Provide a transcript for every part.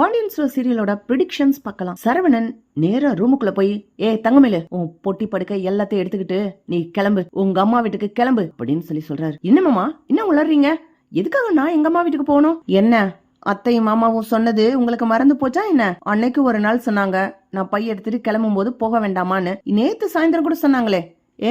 Pandian store சீரியலோட predictions பார்க்கலாம். சரவணன் நேரா ரூமுக்குள்ள போய் ஏ தங்கமேல உன் பொட்டி படுக்க எல்லாத்தையும் எடுத்துக்கிட்டு நீ கிளம்பு உங்க அம்மா வீட்டுக்கு கிளம்பு அப்படின்னு சொல்லி சொல்றாரு. என்னமாமா என்ன உளறீங்க? எதுக்காக நான் எங்க அம்மா வீட்டுக்கு போகணும்? என்ன? அத்தையும் மாமாவும் சொன்னது உங்களுக்கு மறந்து போச்சா என்ன? அன்னைக்கு ஒரு நாள் சொன்னாங்க நான் பைய எடுத்துட்டு கிளம்பும் போது போக வேண்டாமான்னு. நேத்து சாயந்தரம் கூட சொன்னாங்களே.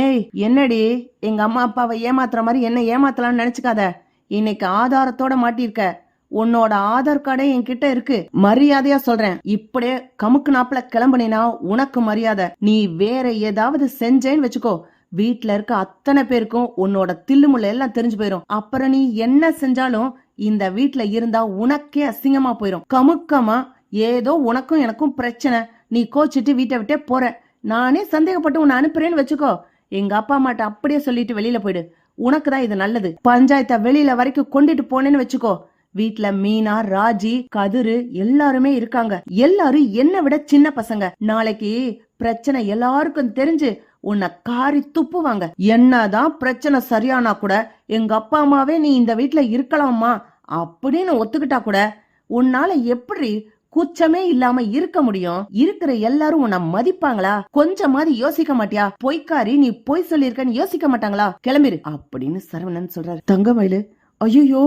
ஏய் என்னடி? எங்க அம்மா அப்பாவை ஏமாத்துற மாதிரி என்ன ஏமாத்தலாம்னு நினைச்சுக்காத. இன்னைக்கு ஆதாரத்தோட மாட்டிருக்க உன்னோட ஆதார் கார்டே என்கிட்ட இருக்கு. மரியாதையா சொல்றேன். இப்படியே கமுக்கு நாப்புல கிளம்புனா உனக்கு மரியாதை. நீ வேற ஏதாவது செஞ்சேன்னு வச்சுக்கோ. வீட்டுல இருக்க அத்தனை பேருக்கும் உன்னோட தில்லுமுள்ள எல்லாம் தெரிஞ்சு போயிரும். அப்புறம் நீ என்ன செஞ்சாலும் இந்த வீட்டுல இருந்தா உனக்கே அசிங்கமா போயிரும். கமுக்கமா ஏதோ உனக்கும் எனக்கும் பிரச்சனை. நீ கோச்சிட்டு வீட்டை விட்டே போற. நானே சந்தேகப்பட்டு உன்னை அனுப்புறேன்னு வச்சுக்கோ. எங்க அப்பா அம்மாட்ட அப்படியே சொல்லிட்டு வெளியில போயிடு. உனக்கு தான் இது நல்லது. பஞ்சாயத்தை வெளியில வரைக்கும் கொண்டுட்டு போனேன்னு வச்சுக்கோ. வீட்ல மீனா ராஜி கதிரு எல்லாருமே இருக்காங்க. எல்லாரும் என்னை விட சின்ன பசங்க. நாளைக்கு பிரச்சனை எல்லாருக்கும் தெரிஞ்சு உன்னை காரி துப்புவாங்க. என்னதான் பிரச்சனை சரியானா கூட எங்க அப்பா அம்மாவே நீ இந்த வீட்ல இருக்கலாமா அப்படின்னு ஒத்துக்கிட்டா கூட உன்னால எப்படி குச்சமே இல்லாம இருக்க முடியும்? இருக்கிற எல்லாரும் உன்னை மதிப்பாங்களா? கொஞ்சமாவது யோசிக்க மாட்டியா? பொய்க்காரி நீ பொய் சொல்லியிருக்கன்னு யோசிக்க மாட்டாங்களா? கிளம்பிரு அப்படின்னு சரவணன் சொல்றாரு. தங்கமயிலு ஐயோ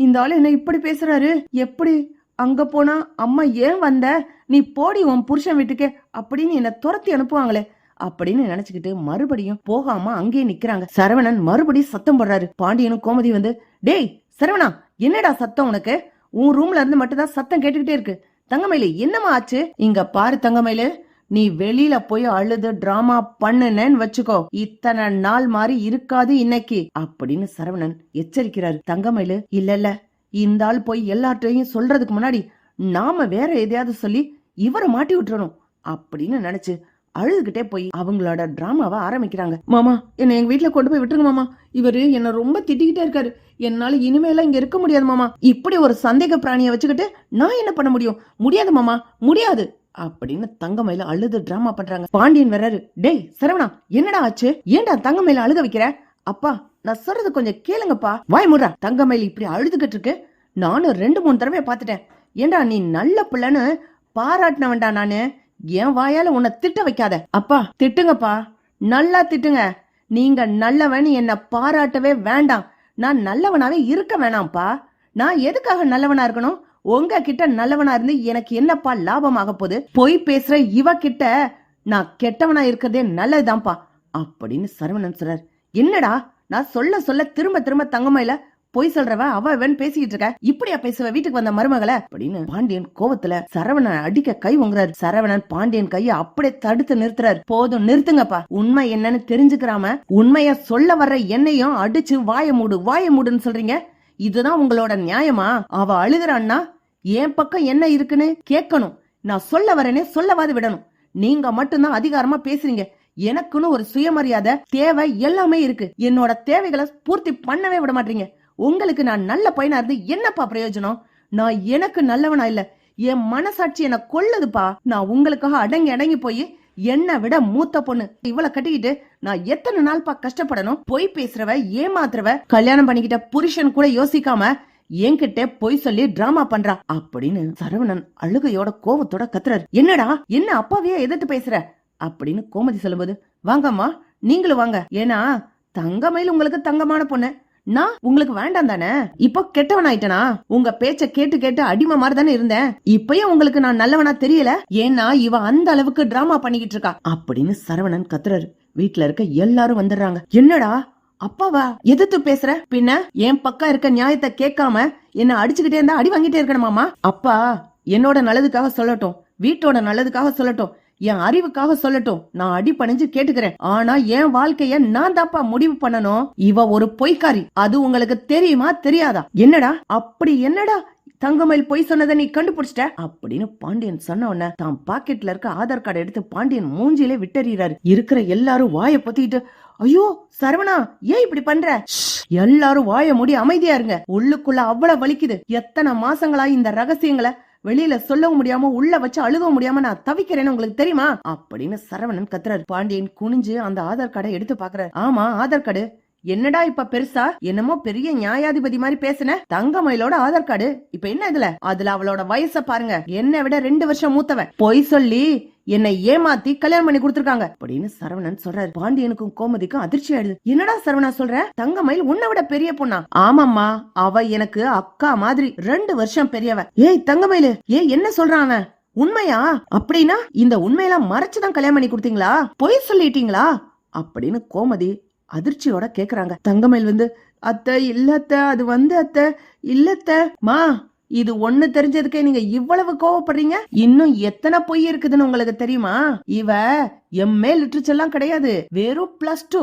இந்த ஆள் என்ன இப்படி பேசுறாரு? எப்படி? அங்க போனா அம்மா ஏன் வந்த? நீ போடி உன் புருஷன் வீட்டுக்கு. அப்படின்னு என்ன துரத்தி அனுப்புவாங்களே. அப்படின்னு நினைச்சுக்கிட்டு மறுபடியும் போகாம அங்கேயே நிக்கிறாங்க. சரவணன் மறுபடியும் சத்தம் போடுறாரு. பாண்டியனும் கோமதி வந்து டேய் சரவணா என்னடா சத்தம் உனக்கு? உன் ரூம்ல இருந்து மட்டும்தான் சத்தம் கேட்டுக்கிட்டே இருக்கு. தங்கமயிலு என்னம்மா ஆச்சு? இங்க பாரு தங்கமயிலு. நீ வெளியில போய் அழுது டிராமா பண்ணுனேன்னு வச்சுக்கோ. இத்தனை நாள் மாதிரி இருக்காது இன்னைக்கு. அப்படின்னு சரவணன் எச்சரிக்கிறாரு. தங்கமயிலு இல்ல இல்ல. இந்த ஆள் போய் எல்லார்ட்டையும் சொல்றதுக்கு முன்னாடி நாம வேற எதையாவது சொல்லி இவரை மாட்டி விட்டுறணும். அப்படின்னு நினைச்சு அழுதுகிட்டே போய் அவங்களோட டிராமாவை ஆரம்பிக்கிறாங்க. மாமா என்ன எங்க வீட்டுல கொண்டு போய் விட்டுருங்க மாமா. இவரு என்ன ரொம்ப திட்டிக்கிட்டே இருக்காரு. என்னால இனிமேல இங்க இருக்க முடியாது மாமா. இப்படி ஒரு சந்தேக பிராணியை வச்சுக்கிட்டு நான் என்ன பண்ண முடியும்? முடியாது மாமா. முடியாது. அப்படின்னு தங்கமயில அழுது டிராமா பண்றாங்க. பாண்டியன் வர்றாரு. டேய் சரவணா என்னடா ஆச்சு? ஏன்டா தங்கமயில அழுக வைக்கிற? அப்பா நான் சொல்றது கொஞ்சம் கேளுங்கப்பா. வாய் முறா தங்கமயில் இப்படி அழுதுகிட்டு இருக்கு. நானும் ரெண்டு மூணு தடவை பார்த்துட்டேன். ஏண்டா நீ நல்ல பிள்ளைன்னு பாராட்டினவன்டா நானு? என் வாயால உன்னை திட்ட வைக்காத. அப்பா திட்டுங்கப்பா. நல்லா திட்டுங்க. நீங்க நல்லவன் என்ன பாராட்டவே வேண்டாம். நான் நல்லவனாவே இருக்க வேணாம்ப்பா. நான் எதுக்காக நல்லவனா இருக்கணும்? உங்க கிட்ட நல்லவனா இருந்து எனக்கு என்னப்பா லாபமாக போகுது? பொய் பேசுற இவ கிட்ட நான் கெட்டவனா இருக்கிறதே நல்லதுதான்ப்பா அப்படின்னு சரவணன் சொல்றார். என்னடா நான் சொல்ல சொல்ல திரும்ப திரும்ப தங்கமையில பொய் சொல்றவ அவ அவன் பேசிக்கிட்டு இருக்க? இப்படியா பேசுவ வீட்டுக்கு வந்த மருமகளை? அப்படின்னு பாண்டியன் கோவத்துல சரவணன் அடிக்க கை உங்குறாரு சரவணன் பாண்டியன் கைய அப்படியே தடுத்து நிறுத்துறாரு. போதும் நிறுத்துங்கப்பா. உண்மை என்னன்னு தெரிஞ்சுக்கிறாம உண்மைய சொல்ல வர்ற என்னையும் அடிச்சு வாய மூடு வாய மூடுன்னு சொல்றீங்க. இதுதான் உங்களோட நியாயமா? அவ அழுகிறான்னா என் பக்கம் என்ன இருக்குன்னு கேட்கணும். நான் சொல்ல வரேனே சொல்லவாது விடணும். நீங்க மட்டும்தான் அதிகாரமா பேசுறீங்க. எனக்குன்னு ஒரு சுயமரியாதை தேவை எல்லாமே இருக்கு. என்னோட தேவைகளை பூர்த்தி பண்ணவே விட மாட்டீங்க. உங்களுக்கு நான் நல்ல பையனா இருந்து என்னப்பா பிரயோஜனம்? நான் எனக்கு நல்லவனா இல்ல. என் மனசாட்சி என்ன கொள்ளுதுப்பா நான் உங்களுக்காக அடங்கி அடங்கி போய் என்னை விட மூத்த பொண்ணு. இவளை கட்டிக்கிட்டு நான் எத்தனை நாள்ப்பா கஷ்டப்படணும்? பொய் பேசுறவ ஏமாத்துறவ கல்யாணம் பண்ணிக்கிட்ட புருஷன் கூட யோசிக்காம என்கிட்ட பொய் சொல்லி டிராமா பண்றா அப்படின்னு சரவணன் அழுகையோட கோபத்தோட கத்துறாரு. என்னடா என்ன அப்பாவையே எதிர்த்து பேசுற? அப்படின்னு கோமதி சொல்லும்போது வாங்கம்மா நீங்களும் வாங்க. ஏன்னா தங்கமயில் உங்களுக்கு தங்கமான பொண்ணு. நான் உங்களுக்கு வேண்டாம் தானே? இப்போ கெட்டவன் ஆயிட்டனா உங்க பேச்ச கேட்டு கேட்டு அடிமை மாதிரி தானே இருந்தேன். இப்பயும் உங்களுக்கு நான் நல்லவனா தெரியல? ஏன்னா இவ அந்த அளவுக்கு டிராமா பண்ணிக்கிட்டு இருக்கா. அப்படின்னு சரவணன் கத்துறாரு. வீட்ல இருக்க எல்லாரும் வந்துடுறாங்க. என்னடா? அப்பாவா? எதிர்த்து பேசுற? பின்ன என் பக்கம் இருக்க நியாயத்தை கேட்காம என்ன அடிச்சுக்கிட்டே இருந்தா அடி வாங்கிட்டே இருக்கணுமாமா அப்பா என்னோட நல்லதுக்காக சொல்லட்டும். வீட்டோட நல்லதுக்காக சொல்லட்டும். என் அறிவுக்காக சொல்லட்டும். நான் அடி பணிஞ்சு கேட்டுக்கிறேன். ஆனா என் வாழ்க்கைய நான் தாப்பா முடிவு பண்ணணும். இவ ஒரு பொய்க்காரி. அது உங்களுக்கு தெரியுமா? தெரியாதா? என்னடா? அப்படி என்னடா? தங்கமயில் பொய் சொன்னதை நீ கண்டுபிடிச்சிட்ட? அப்படின்னு பாண்டியன் சொன்ன உடனே தான் பாக்கெட்ல இருக்க ஆதார் கார்டை எடுத்து பாண்டியன் மூஞ்சிலே விட்டறிறாரு இருக்கிற எல்லாரும் வாய பொத்திக்கிட்டு ஐயோ சரவணா ஏன் இப்படி பண்ற? எல்லாரும் வாய மூடி அமைதியா இருங்க. உள்ளுக்குள்ள அவ்வளவு வலிக்குது. எத்தனை மாசங்களா இந்த ரகசியங்களை வெளியில சொல்லவும் முடியாம உள்ள வச்சு அழுகவும் முடியாம நான் தவிக்கிறேன்னு உங்களுக்கு தெரியுமா? அப்படின்னு சரவணன் கத்துறாரு. பாண்டியன் குனிஞ்சு அந்த ஆதார் கார்டை எடுத்து பாக்குறாரு. ஆமா ஆதார் கார்டு. என்னடா இப்ப பெருசா? என்னமோ பெரிய நியாயாதிபதி மாதிரி பேசுன. தங்கமயிலோட ஆதார் கார்டு. இப்ப என்ன இதுல? அதுல அவளோட வயச பாருங்க. என்னை விட ரெண்டு வருஷம் மூத்தவன். பொய் சொல்லி என்னை ஏமாத்தி கல்யாணம் பண்ணி கொடுத்திருக்காங்க. அப்படின்னு சரவணன் சொல்றாரு. பாண்டியனுக்கும் கோமதிக்கும் அதிர்ச்சி ஆயிடுது. என்னடா சரவணா சொல்ற? தங்கமயில் உன்னை விட பெரிய பொண்ணா? ஆமாம்மா அவ எனக்கு அக்கா மாதிரி ரெண்டு வருஷம் பெரியவ. ஏய் தங்கமயிலு ஏய் என்ன சொல்றான் அவன்? உண்மையா? அப்படின்னா இந்த உண்மையெல்லாம் மறைச்சுதான் கல்யாணம் பண்ணி கொடுத்தீங்களா? பொய் சொல்லிட்டீங்களா? அப்படின்னு கோமதி அதிர்ச்சியோட கேக்குறாங்க. தங்கமயில் வந்து அத்தை இல்ல அத்தை அது வந்து அத்தை இல்ல அத்தை. மா இது ஒண்ணு தெரிஞ்சதுக்கே நீங்க இவ்வளவு கோவப்படுறீங்க? இன்னும் எத்தனை பொய் இருக்குதுன்னு உங்களுக்கு தெரியுமா? இவ எம்ஏ லிட்ரேச்சர் எல்லாம் கிடையாது. வெறும் பிளஸ் டூ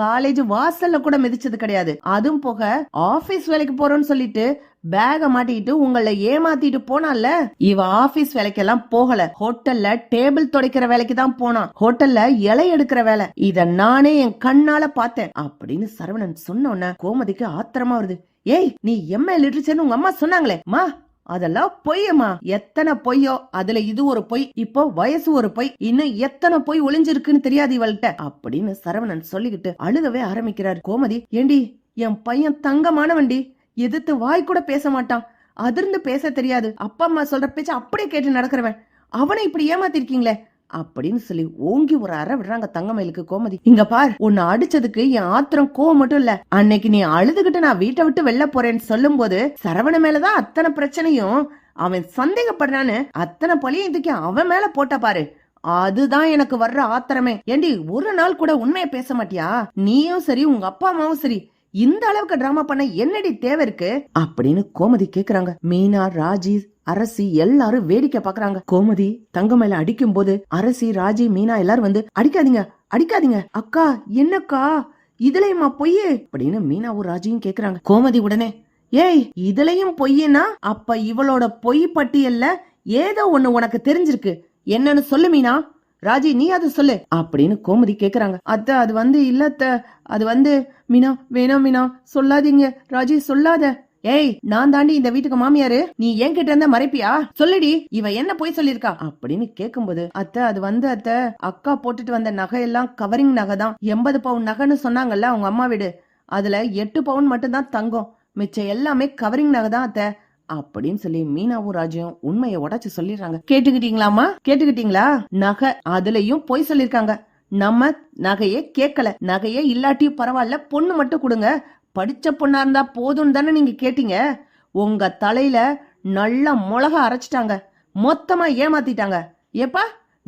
காலேஜ் வாசல்ல கூட மிதிச்சது கிடையாது. அதுவும் போக ஆபீஸ் வேலைக்கு போறோம்னு சொல்லிட்டு பேக மாட்டிக்கிட்டு உங்களை ஏமாத்திட்டு போனால இவ ஆபீஸ் வேலைக்கெல்லாம் போகல. ஹோட்டல்ல டேபிள் துடைக்கிற வேலைக்கு தான் போனா ஹோட்டல்ல இலை எடுக்கிற வேலை. இத நானே என் கண்ணால பார்த்தேன். அப்படின்னு சரவணன் சொன்ன கோமதிக்கு ஆத்திரமா வருது. ஏய் நீ எம்ஏ லிட்ரேச்சர்னு உங்க அம்மா சொன்னாங்களே. மா அதெல்லாம் பொய்யம்மா. எத்தனை பொய்யோ அதுல இது ஒரு பொய் இப்போ வயசு ஒரு பொய் இன்னும் எத்தனை பொய் ஒளிஞ்சிருக்குன்னு தெரியாது இவள்கிட்ட. அப்படின்னு சரவணன் சொல்லிக்கிட்டு அழுகவே ஆரம்பிக்கிறார். கோமதி ஏண்டி என் பையன் தங்கமானவன்டி. எதிர்த்து வாய் கூட பேச மாட்டான். அதிர்ந்து பேச தெரியாது. அப்பா அம்மா சொல்ற பேச்சு அப்படியே கேட்டு நடக்கிறவன். அவனை இப்படி ஏமாத்திருக்கீங்களே. அப்படின்னு சொல்லி ஓங்கி ஒரு அற விடுறாங்க தங்கமயிலுக்கு கோமதி. இங்க பார் உன்னை அடிச்சதுக்கு என் ஆத்திரம் கோவம் மட்டும் இல்ல. அன்னைக்கு நீ அழுதுகிட்டு நான் வீட்டை விட்டு வெளில போறேன்னு சொல்லும் போது சரவண மேலதான் அத்தனை பிரச்சனையும் அவன் சந்தேகப்படுறான்னு அத்தனை பழியும் இதுக்கு அவன் மேல போட்ட பாரு. அதுதான் எனக்கு வர்ற ஆத்திரமே. ஏண்டி ஒரு நாள் கூட உண்மையை பேச மாட்டியா? நீயும் சரி உங்க அப்பா அம்மாவும் சரி. இந்த அளவுக்கு டிராமா பண்ண என்னடி தேவை இருக்கு? அப்படின்னு கோமதி கேக்குறாங்க. மீனா ராஜி அரசி எல்லாரும் வேடிக்கை பாக்குறாங்க. கோமதி தங்கமயில அடிக்கும் போது அரசி ராஜி மீனா எல்லாரும் வந்து அடிக்காதீங்க அடிக்காதீங்க அக்கா என்னக்கா? இதுலயுமா பொய்யே? அப்படின்னு மீனாவும் ராஜியும் கேக்குறாங்க. கோமதி உடனே ஏய் இதுலயும் பொய்யனா அப்ப இவளோட பொய் பட்டியல்ல ஏதோ ஒண்ணு உனக்கு தெரிஞ்சிருக்கு. என்னன்னு சொல்லு மீனா. ராஜி நீ அதை சொல்லு. அப்படின்னு கோமதி கேக்குறாங்க. அத்த அது வந்து இல்ல அத்த. அது வந்து மீனா வேணாம் மீனா. சொல்லாதீங்க. ராஜி சொல்லாத. ஏய் நான் தாண்டி இந்த வீட்டுக்கு மாமியாரு நீ என்கிட்ட இருந்தா மறைப்பியா? சொல்லுடி இவ என்ன போய் சொல்லிருக்கா அப்படின்னு கேக்கும்போது அத்தை அது வந்து அத்தை அக்கா போட்டுட்டு வந்த நகையெல்லாம் கவரிங் நகை தான் எண்பது பவுன் நகைன்னு சொன்னாங்கல்ல அவங்க அம்மா வீடு. அதுல எட்டு பவுன் மட்டும்தான் தங்கம். மிச்சம் எல்லாமே கவரிங் நகை தான் அத்தை. அப்படின்னு சொல்லி மீனாவும் ராஜும் உண்மையை உடைச்சு சொல்லிடுறாங்க. கேட்டுக்கிட்டீங்களாமா கேட்டுக்கிட்டீங்களா? நகை அதுலயும் பொய் சொல்லிருக்காங்க நம்ம நகையே கேட்கல நகையே இல்லாட்டியும் பரவாயில்ல பொண்ணு மட்டும் கொடுங்க. படித்த பொண்ணா இருந்தா போதும்னு தானே நீங்கள் கேட்டீங்க? உங்கள் தலையில் நல்லா மிளகா அரைச்சிட்டாங்க. மொத்தமாக ஏமாத்திட்டாங்க. ஏப்பா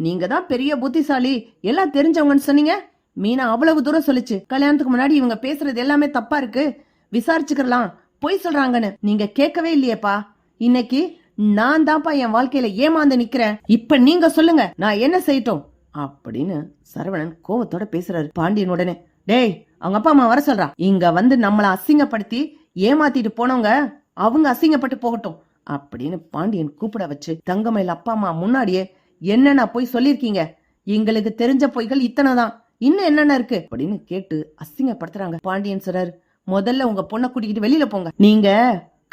நீங்க தான் பெரிய புத்திசாலி. எல்லாம் தெரிஞ்சவங்கன்னு சொன்னீங்க? மீனா அவ்வளவு தூரம் சொல்லுச்சு. கல்யாணத்துக்கு முன்னாடி இவங்க பேசுறது எல்லாமே தப்பா இருக்கு. விசாரிச்சுக்கலாம் பொய் சொல்றாங்கன்னு. நீங்க கேட்கவே இல்லையேப்பா. இன்னைக்கு நான் தான்ப்பா என் வாழ்க்கையில ஏமாந்து நிக்கிறேன். இப்ப நீங்க சொல்லுங்க. நான் என்ன செய்யட்டும்? அப்படின்னு சரவணன் கோவத்தோட பேசுறாரு பாண்டியன் உடனே. டேய் அவங்க அப்பா அம்மா வர சொல்றா இங்க வந்து நம்மளை அசிங்கப்படுத்தி ஏமாத்திட்டு போனவங்க அவங்க அசிங்கப்பட்டு போகட்டும் அப்படின்னு பாண்டியன் கூப்பிட வச்சு தங்கமயில் அப்பா அம்மா முன்னாடியே என்னென்ன போய் சொல்லிருக்கீங்க எங்களுக்கு தெரிஞ்ச பொய்கள் இத்தனை தான். இன்னும் என்னென்ன இருக்கு? அப்படின்னு கேட்டு அசிங்கப்படுத்துறாங்க பாண்டியன் சொல்றாரு முதல்ல உங்க பொண்ணை கூட்டிக்கிட்டு வெளியில போங்க. நீங்க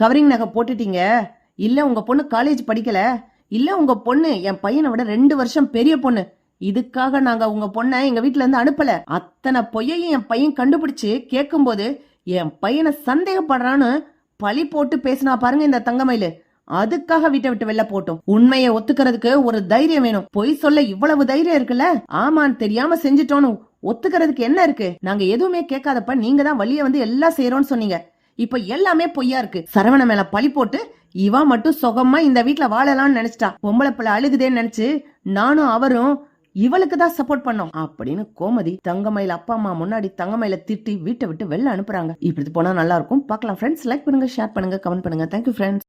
கவரிங் நகை போட்டுட்டீங்க. இல்ல உங்க பொண்ணு காலேஜ் படிக்கல. இல்ல உங்க பொண்ணு என் பையனை விட ரெண்டு வருஷம் பெரிய பொண்ணு. இதுக்காக நாங்க உங்க பொண்ணை எங்க வீட்டுல இருந்து அனுப்பல. அத்தனை பொய்யையும் என் பையன் கண்டுபிடிச்சு கேட்கும்போது என் பையனை சந்தேகப்படுறான்னு பழி போட்டு பேசினா பாருங்க இந்த தங்கமயிலு. அதுக்காக வீட்டை விட்டு வெளில போட்டோம். உண்மையை ஒத்துக்கிறதுக்கு ஒரு தைரியம் வேணும். பொய் சொல்ல இவ்வளவு தைரியம் இருக்குல்ல? ஆமான்னு தெரியாம செஞ்சுட்டோன்னு ஒத்துக்கிறதுக்கு என்ன இருக்கு? நாங்க எதுவுமே கேட்காதப்ப நீங்க தான் வழிய வந்து எல்லாம் செய்யறோம்னு சொன்னீங்க. இப்ப எல்லாமே பொய்யா இருக்கு. சரவண மேல பழி போட்டு இவா மட்டும் சுகமா இந்த வீட்டுல வாழலாம்னு நினைச்சிட்டா. பொம்பளை பிள்ளை அழுகுதேன்னு நினைச்சு நானும் அவரும் இவளுக்கு தான் சப்போர்ட் பண்ணோம் அப்படின்னு கோமதி தங்கமயில அப்பா அம்மா முன்னாடி தங்கமயில திட்டி வீட்டை விட்டு வெளில அனுப்புறாங்க. இப்படி போனா நல்லா இருக்கும். பார்க்கலாம் ஃப்ரெண்ட்ஸ் லைக் பண்ணுங்க ஷேர் பண்ணுங்க கமெண்ட் பண்ணுங்க. Thank you friends